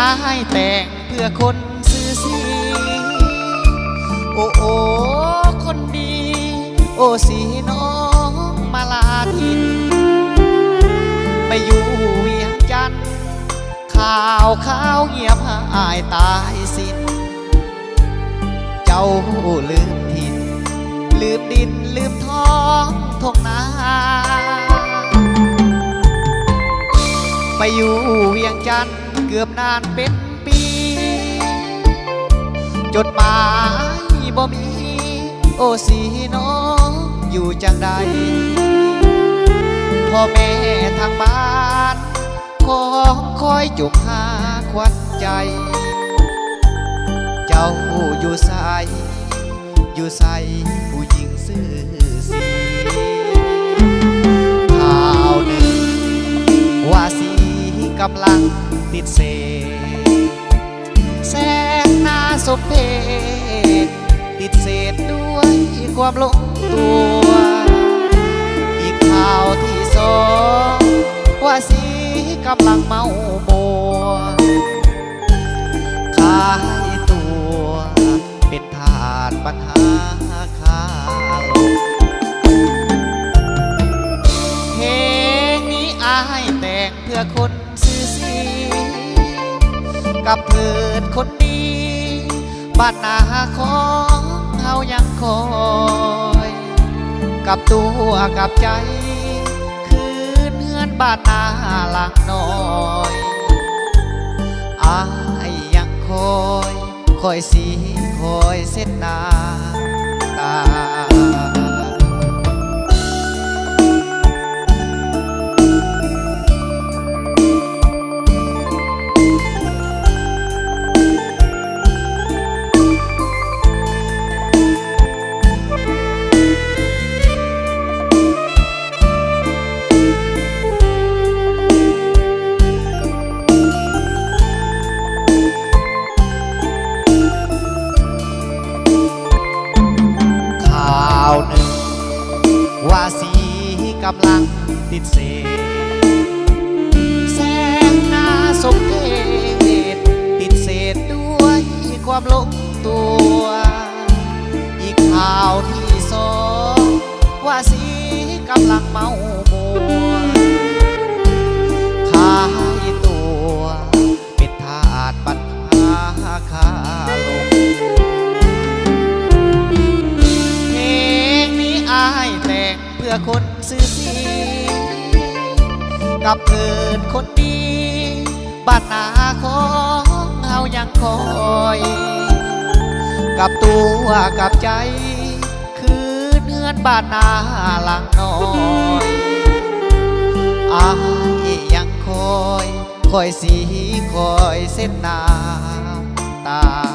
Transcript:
อายแต่งเพื่อคนซื่อสีโอ้โอ้คนดี โอ้สีน้องมาลาทิน ไปอยู่เวียงจันทน์ข่าวข่าวเงียบหายตายสิ้น เจ้าลืมถิ่นลืมดินลืมท้องทงนาไปอยู่เวียงจันทน์ เกือบนานเป็นปี จดหมายบ่มี โอ้สีน้องอยู่จังใด พ่อแม่ทางบ้านขอคอยจุกหาควันใจ เจ้าอยู่ใสอยู่ใสผู้หญิงซื่อสี มเพศติดเศษด้วยความหลงตัว อีกข่าวที่สองว่าสีกำลังเมาโมวขายตัวเป็นทาสปัญหาคาลงเพลงนี้อายแต่งเพื่อคนซื่อสีกับเถิดคนดี บ้านนาของเฮายังคอย กับตัวกับใจ คืนเฮือนบ้านนาหลังน้อยอายยังคอย คอยสีคอยเส้นหนาำลังติดเสแสงหน้าสมเกตติดเศษด้วยความหลงตัว อีกข่าวที่สองว่าสีกำลังเมา พื่อคนซื่อสีกับเกิดคนดีบ้านนาของเฮายังคอย กับตัวกับใจ คือเนื้อนบ้านนาหลังน้อยอายยังคอย คอยสีคอยเส้นน้ำตา